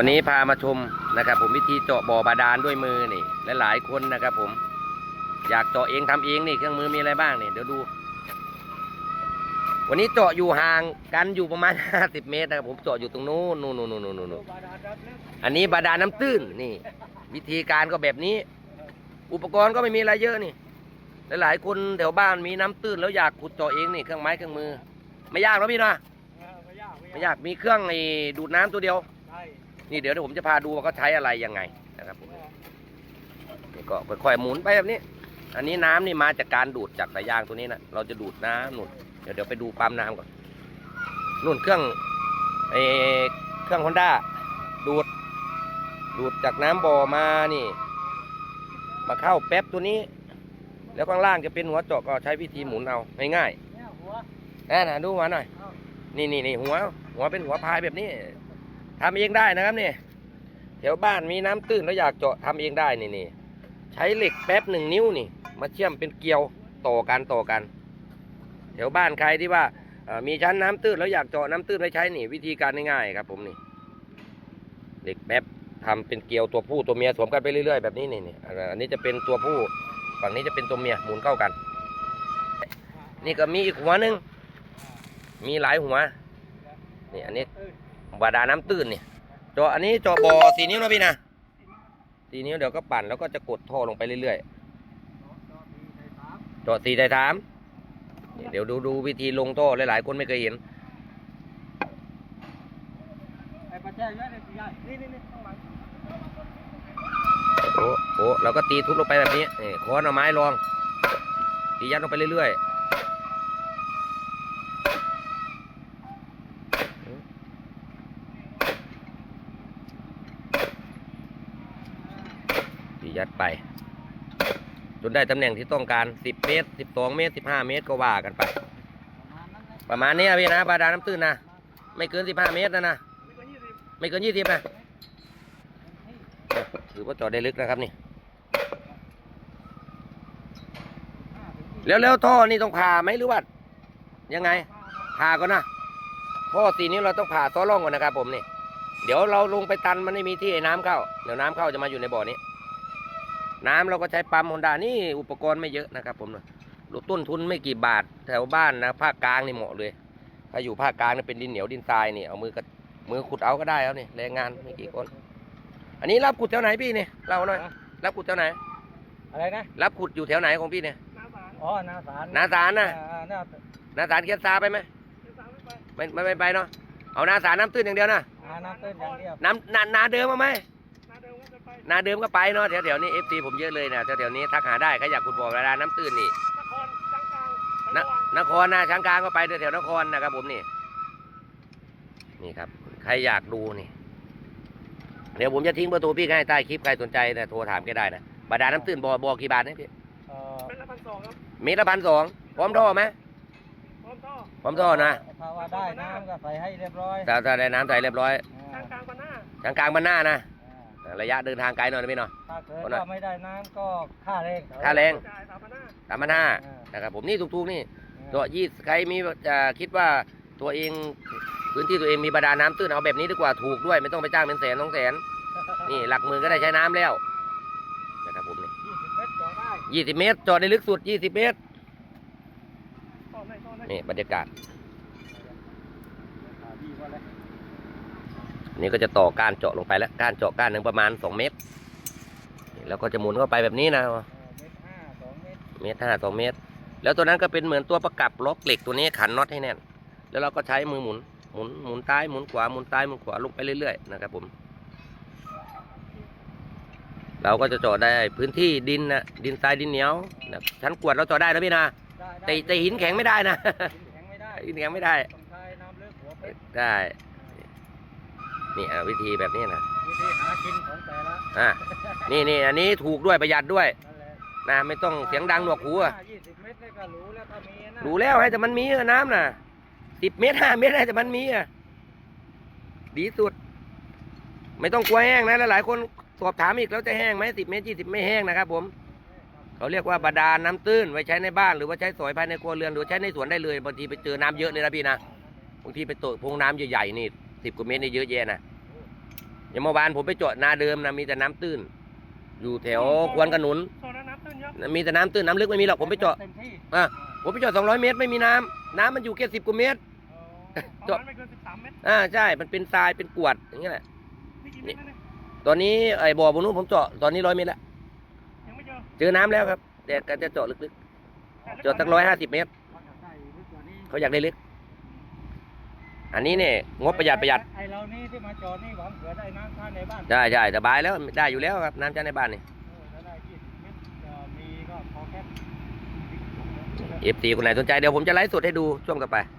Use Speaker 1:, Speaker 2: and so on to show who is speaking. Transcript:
Speaker 1: วันนี้พามาชมนะครับ ผมวิธีเจาะบ่อบาดาลด้วยมือนี่และหลายคนนะครับ ผม อยากเจาะเองทำเองนี่เครื่องมือมีอะไรบ้างนี่เดี๋ยวดู วันนี้เจาะอยู่ห่างกันอยู่ประมาณ 50 เมตรนะครับ ผมเจาะอยู่ตรงนู้นนู่นนู่นนู่นนู่นนู่นอันนี้บาดาลน้ำตื้นนี่ วิธีการก็แบบนี้ อุปกรณ์ก็ไม่มีอะไรเยอะนี่หลายๆคนแถวบ้านมีน้ำตื้นแล้วอยากขุดเจาะเองนี่เครื่องไม้เครื่องมือ ไม่ยากหรอกพี่นะไม่ยากไม่ยากมีเครื่องไอ้ดูดน้ำตัวเดียว นี่เดี๋ยวผมจะพาดูว่าเขาใช้อะไรยังไงนะครับผมนี่ก็ค่อยๆหมุนไปแบบนี้ อันนี้น้ำนี่มาจากการดูดจากสายยางตัวนี้นะเราจะดูดน้ำหนุนเดี๋ยวเดี๋ยวไปดูปั๊มน้ำก่อนนู่นเครื่องไอเครื่องฮอนด้าดูด ดูดจากน้ำบ่อมานี่ มาเข้าแป๊บตัวนี้ แล้วข้างล่างจะเป็นหัวเจาะก็ใช้วิธีหมุนเอาง่ายๆนั่นนะดูมาหน่อย นี่นี่นี่หัว หัวเป็นหัวพายแบบนี้ ทำเองได้นะครับนี่แถวบ้านมีน้ำตื้นแล้วอยากเจาะทำเองได้นี่นี่ใช้เหล็กแป๊บหนึ่งนิ้วนี่ มาเชื่อมเป็นเกลียวต่อกันต่อกันแถวบ้านใครที่ว่ามีชั้นน้ำตื้นแล้วอยากเจาะน้ำตื้นไว้ใช้นี่ วิธีการง่ายๆครับ ผมนี่เหล็กแป๊บทำเป็นเกลียวตัวผู้ตัวเมียสวมกันไปเรื่อยๆแบบนี้นี่นี่อันนี้จะเป็นตัวผู้ฝั่งนี้จะเป็นตัวเมียหมุนเข้ากัน นี่ก็มีอีกหัวหนึ่งมีหลายหัวนี่อันนี้ บาดาน้ำตื้นเนี่ยจาะอันนี้จาะบ่อสี่นิ้วนะพี่นะสี่นิ้วเดี๋ยวก็ปั่นแล้วก็จะกดท่อลงไปเรื่อยๆจาะสี่ไดสามเดี๋ยวดูดูวิธีลงท่อหลายๆคนไม่เคยเห็นโอ้โอ้เราก็ตีทุบลงไปแบบนี้นี่ค้อนเอาไม้รองตียัดลงไปเรื่อยๆตี ยัดไป จนได้ตำแหน่งที่ต้องการ 10 เมตร 12 เมตร 15 เมตรก็ว่ากันไป
Speaker 2: ประมาณนี้
Speaker 1: พี่นะบาดาลน้ำตื้นนะ ไม่เกิน 15 เมตรนะนะ
Speaker 2: ไม่เกินยี่สิบ
Speaker 1: น20 นะถือว่าจอดได้ลึกนะครับนี่ แล้วแล้วท่อนี่ต้องผ่าไหมหรือว่ายังไง ผ่าก่อนนะท่อสีนี้เราต้องผ่าซ้อร่องก่อนนะครับผมนี่เดี๋ยวเราลงไปตันมันไม่มีที่ให้น้ำเข้า เดี๋ยวน้ำเข้าจะมาอยู่ในบ่อนี้ น้ำเราก็ใช้ปั๊มฮอนด้านี่อุปกรณ์ไม่เยอะนะครับ ผมนะรูต้นทุนไม่กี่บาทแถวบ้านนะภาคกลางนี่เหมาะเลยถ้าอยู่ภาคกลางนี่เป็นดินเหนียวดินทรายนี่เอามือก็มือขุดเอาก็ได้แล้วนี่แรงงานไม่กี่คน อันนี้รับขุดแถวไหนพี่นี่เล่าหน่อยรับขุดแถวไหน
Speaker 2: อะไรนะ
Speaker 1: รับขุดอยู่แถวไหนของพี่เนี่ย
Speaker 2: อ๋อนาสาร
Speaker 1: นาสารนะ
Speaker 2: อ่านา
Speaker 1: นาสารเคียนซาไปไหมไม่ไม่ไม่ไปเนาะเอานาสารน้ำตื้นอย่างเดียวนะ
Speaker 2: อ่าน้ำตื้นอย่างเดียว
Speaker 1: น้ำนานาเดิมมาไหม นาเดิมก็ไปเนาะแถวแถวๆนี้เอฟซีผมเยอะเลยนะแถวแถวๆนี้ทักหาได้ใครอยากขุดบ่อเวลาน้ำตื้นนี่
Speaker 3: นครช้างกลาง
Speaker 1: นนครนะช้างกลางก็ไปแถวๆนครนะครับ ผมนี่ นี่ครับ ใครอยากดูนี่ เดี๋ยวผมจะทิ้งเบอร์โทรพี่ให้ใต้คลิปใครสนใจนะโทรถามแกได้นะบาดาลน้ำตื้นบ่อบ่อกี่บาทนะพี่
Speaker 2: เอ่อ
Speaker 3: เป็นละพันสองครับ
Speaker 1: เมตรละพันสองพร้อมท่อไหม
Speaker 3: พร้อมท่อ
Speaker 1: พร้อมท่อนะ
Speaker 2: ถ้าว่าได้น้ำก็ใส่ให้เรียบร้อย
Speaker 1: ถ้าถ้าได้น้ำใส่เรียบร้อย
Speaker 2: อ่า
Speaker 3: ช้างกลางบานหน้า
Speaker 1: ช้างกลางบ้านหน้านะ
Speaker 2: อ่า
Speaker 1: ระยะเดินทางไกลหน่อยนะพี่เนาะ
Speaker 2: ถ้าเกิด
Speaker 1: คนละ
Speaker 2: ว่าไม่ได้น้ำก็ค่าแรง
Speaker 1: ค่าแรง
Speaker 3: จ่ายสามพันห้า
Speaker 1: สามพันห้า
Speaker 2: อ่า
Speaker 1: นะครับผมนี่ถูกๆนี่
Speaker 2: อ่า
Speaker 1: ตัวยี่ใครมีจะคิดว่าตัวเองพื้นที่ตัวเองมีบาดาลน้ำตื้นเอาแบบนี้ดีกว่าถูกด้วยไม่ต้องไปจ้างเป็นแสนสองแสนนี่หลักหมื่นก็ได้ใช้น้ำแล้วนะครับผมนี่
Speaker 2: ยี่สิบเมตรจอดได้
Speaker 1: ยี่สิบเมตรจอดได้ลึกสุดยี่สิบเมตร
Speaker 3: ต่อในต่อใน
Speaker 1: นี่บรรยากาศ
Speaker 2: อ่าดีกว่าเลย
Speaker 1: อั นนี่ก็จะต่อก้านเจาะลงไปแล้วก้านเจาะก้านหนึ่งประมาณสองเมตรนี่แล้วก็จะหมุนเข้าไปแบบนี้นะ
Speaker 2: เออเมตรห้าสองเมตร
Speaker 1: เมตรห้าสองเมตร แล้วตัวนั้นก็เป็นเหมือนตัวประกับล็อกเหล็กตัวนี้ขันน็อตให้แน่น แล้วเราก็ใช้มือหมุนหมุนหมุนซ้ายหมุนขวาหมุนซ้ายหมุนขวาลงไปเรื่อยๆนะครับผม เราก็จะเจาะได้พื้นที่ดินนะดินทรายดินเหนียวนะชั้นกวดเราเจาะได้นะพี่นะ
Speaker 2: ได้
Speaker 1: แต่แต่หินแข็งไม่ได้นะ
Speaker 2: หินแข็งไม่ได้
Speaker 1: หินแข็งไม่ได้
Speaker 2: ต้องใช้น้ำเลือกหัวเพชร
Speaker 1: ได้ นี่อะวิธีแบบนี้นะ
Speaker 2: วิธีหากินของแต่ละ
Speaker 1: อะนี่นี่อันนี้ถูกด้วยประหยัดด้วย
Speaker 2: นั่นแหละ
Speaker 1: นะไม่ต้องเสียงดังหนวกหูอะ
Speaker 2: ยี่สิบเมตรนี่ก็รู้แล้วถ้ามีนะ
Speaker 1: รู้แล้วให้แต่มันมีอะน้ำน่ะสิบเมตรห้าเมตรให้แต่มันมีอะดีสุด ไม่ต้องกลัวแห้งนะหลายๆคนสอบถามอีกแล้วจะแห้งไหมสิบเมตรยี่สิบไม่แห้งนะครับผม เขาเรียกว่าบาดาลน้ำตื้นไว้ใช้ในบ้านหรือว่าใช้สอยภายในครัวเรือนหรือใช้ในสวนได้เลยบางทีไปเจอน้ำเยอะเลยนะพี่นะบางทีไปโตะพงน้ำใหญ่ๆนี่ สิบกว่าเมตรนี่เยอะแยะนะอย่างเมื่อวานผมไปเจาะนาเดิมนะมีแต่น้ำตื้น อยู่แถวควนขนุน
Speaker 3: โซนนั้นน้ำตื้นเยอะ
Speaker 1: มีแต่น้ำตื้นน้ำลึกไม่มีหรอกผมไปเจาะ
Speaker 2: เต็มที่
Speaker 1: อะผมไปเจาะ200เมตรไม่มีน้ำน้ำมันอยู่แค่สิบกว่าเมตร
Speaker 3: ประ
Speaker 1: เจาะ
Speaker 3: มาณไม่เกินสิบสามเมตร
Speaker 1: อ่าใช่มันเป็นทรายเป็นกรวดอย่างเงี้ยแหละ
Speaker 3: นี่กี่เมตรนะเนี่ย
Speaker 1: ตอนนี้ไอ้บ่อบนนู้นผมเจาะตอนนี้ร้อยเมตรแล้ว
Speaker 3: ยังไม่เจอ
Speaker 1: เจอน้ำแล้วครับแต่ก็จะเจาะลึกๆเจาะตั้งร้อยห้าสิบเมตร
Speaker 2: เขาอยากได้ลึกกว่านี้
Speaker 1: เขา อยากได้ลึกอันนี้เนี่ยงบประหยัดประหยัด
Speaker 2: ไอเรานี่ที่มาจอดนี่หวังเผื่อได้น้ำท่าในบ้าน
Speaker 1: ได้ใช่สบายแล้วได้อยู่แล้วครับน้ำจากในบ้านนี่
Speaker 2: เออถ้าได้ยี่สิบเมตรจะมีก็พอแค่
Speaker 1: เอฟซีคนไหนสนใจเดี๋ยวผมจะไลฟ์สดให้ดูช่วงต่อไป
Speaker 2: เ